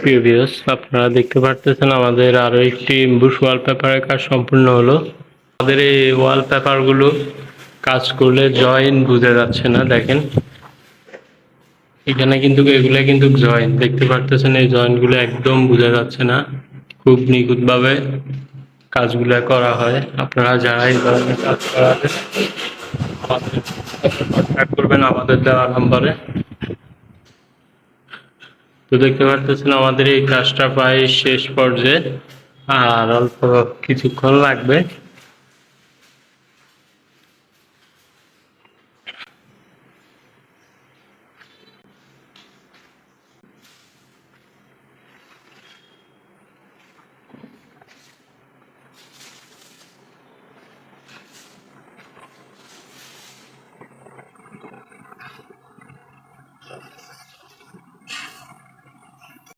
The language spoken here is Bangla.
প্রিয় ভিউয়ার্স আপনারা দেখতে পারতেছেন আমাদের আরও একটি বুশ ওয়ালপেপারের কাজ সম্পূর্ণ হলো। আমাদের এই ওয়ালপেপারগুলো কাজ করলে জয়েন বুঝে যাচ্ছে না, দেখেন। এখানে কিন্তু এগুলো কিন্তু জয়েন দেখতে পারতেছেন এই জয়েন্টগুলো একদম বোঝা যাচ্ছে না। খুব নিখুঁতভাবে কাজগুলো করা হয়। আপনারা যারা এই ধরনের কাজ কন্ট্যাক্ট করবেন আমাদের দেওয়া নাম্বারে তো দেখতে পাচ্ছেন আমাদের এই কাজটা প্রায় শেষ পর্যায়ে আর অল্প কিছুক্ষণ লাগবে